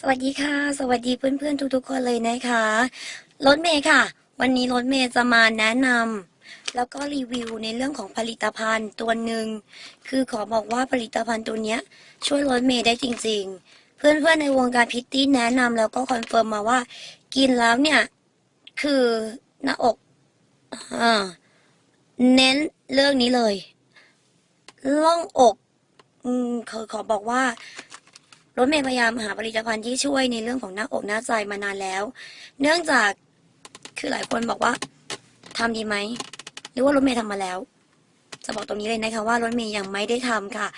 สวัสดีค่ะ สวัสดีเพื่อนๆทุกๆคนเลยนะคะรถเมย์ค่ะ วันนี้รถเมย์จะมาแนะนำแล้วก็รีวิวในเรื่องของผลิตภัณฑ์ตัวหนึ่งคือขอบอกว่าผลิตภัณฑ์ตัวเนี้ยช่วยรถเมย์ได้จริง ๆ เพื่อนๆในวงการพิตตี้แนะนำแล้วก็คอนเฟิร์มมาว่า กินแล้วเนี่ย คือหน้าอกอ่าเน้นเรื่องนี้เลยล่องอก อืมขอขอบอกว่า รถเมย์พยายามหาผลิตภัณฑ์ที่ช่วยในเรื่องของหน้าอกหน้าใจมานานแล้ว เนื่องจากคือหลายคนบอกว่าทำดีไหมหรือว่ารถเมย์ทำมาแล้ว จะบอกตรงนี้เลยนะคะว่ารถเมย์ยังไม่ได้ทำค่ะ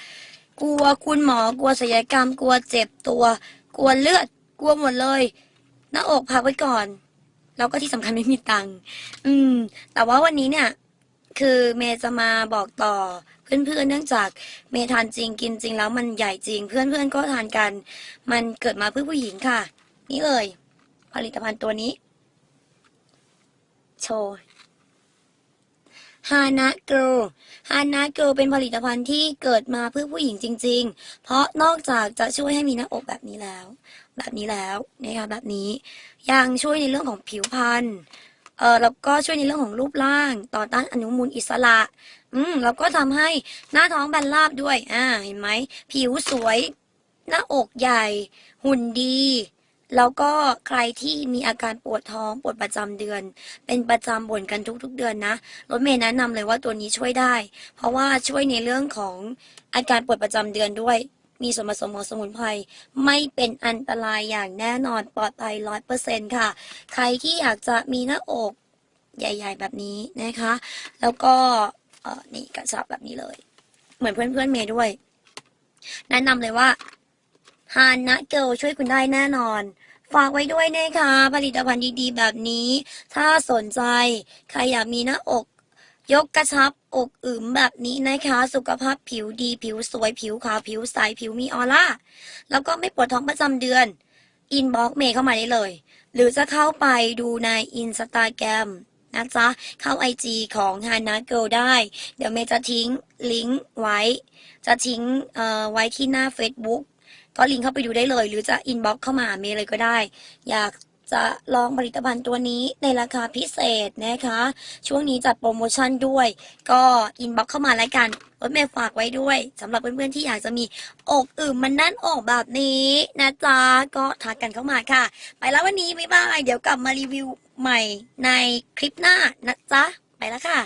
กลัวคุณหมอกลัวศัลยกรรม กลัวเจ็บตัว กลัวเลือด กลัวหมดเลย หน้าอกพักไว้ก่อน แล้วก็ที่สำคัญไม่มีตังค์อืม แต่ว่าวันนี้เนี่ย คือเมย์จะมาบอกต่อเพื่อนๆเนื่องจากเมย์ทานจริงกินจริงแล้วมันใหญ่จริง เพื่อนๆก็ทานกัน มันเกิดมาเพื่อผู้หญิงค่ะ นี่เลย ผลิตภัณฑ์ตัวนี้ โชว์ฮานะเกิลฮานะเกิลเป็นผลิตภัณฑ์ที่เกิดมาเพื่อผู้หญิงจริง ๆ เพราะนอกจากจะช่วยให้มีหน้าอกแบบนี้แล้ว แบบนี้แล้วนะคะแบบนี้ ยังช่วยในเรื่องของผิวพรรณ เออแล้วก็ช่วยในเรื่องของรูปร่าง ต่อต้านอนุมูลอิสระ อืมแล้วก็ทำให้หน้าท้องแบนราบด้วย อ่า เห็นไหม ผิวสวย หน้าอกใหญ่ หุ่นดี แล้วก็ใครที่มีอาการปวดท้องปวดประจำเดือน เป็นประจำบ่นกันทุก ๆ เดือนนะรถเมย์แนะนำเลยว่าตัวนี้ช่วยได้ เพราะว่าช่วยในเรื่องของอาการปวดประจำเดือนด้วย มีส่วนผสมของสมุนไพรไม่เป็นอันตรายอย่างแน่นอนปลอดภัยร้อยเปอร์เซ็นค่ะ ใครที่อยากจะมีหน้าอกใหญ่ ๆ แบบนี้นะคะ แล้วก็เออนี่กระชับแบบนี้เลย เหมือนเพื่อนๆเมย์ด้วย แนะนำเลยว่าฮานะเกลช่วยคุณได้แน่นอน ฝากไว้ด้วยนะคะ ผลิตภัณฑ์ดีๆ แบบนี้ ถ้าสนใจ ใครอยากมีหน้าอก ยกกระชับอกอึมแบบนี้นะคะ สุขภาพผิวดีผิวสวยผิวขาวผิวใสผิวมีออร่า แล้วก็ไม่ปวดท้องประจำเดือน อินบ็อกเมย์เข้ามาได้เลย หรือจะเข้าไปดูในอินสตาแกรมนะจ๊ะ เข้า IG ของ Hana Girl ได้ เดี๋ยวเมย์จะทิ้งลิงก์ไว้ จะทิ้งเอ่อไว้ที่หน้า Facebook ก็ลิงก์เข้าไปดูได้เลย หรือจะอินบ็อกเข้ามาหาเมย์เลยก็ได้ อยาก จะลองผลิตภัณฑ์ตัวนี้ในราคาพิเศษนะคะ ช่วงนี้จัดโปรโมชั่นด้วย ก็อินบ็อกเข้ามาแล้วกันรถเมย์ฝากไว้ด้วยสำหรับเพื่อนๆที่อยากจะมีอกอึมมันแน่นอกแบบนี้นะจ๊ะก็ทักกันเข้ามาค่ะ ไปแล้ววันนี้บ๊ายบายเดี๋ยวกลับมารีวิวใหม่ในคลิปหน้านะจ๊ะไปแล้วค่ะ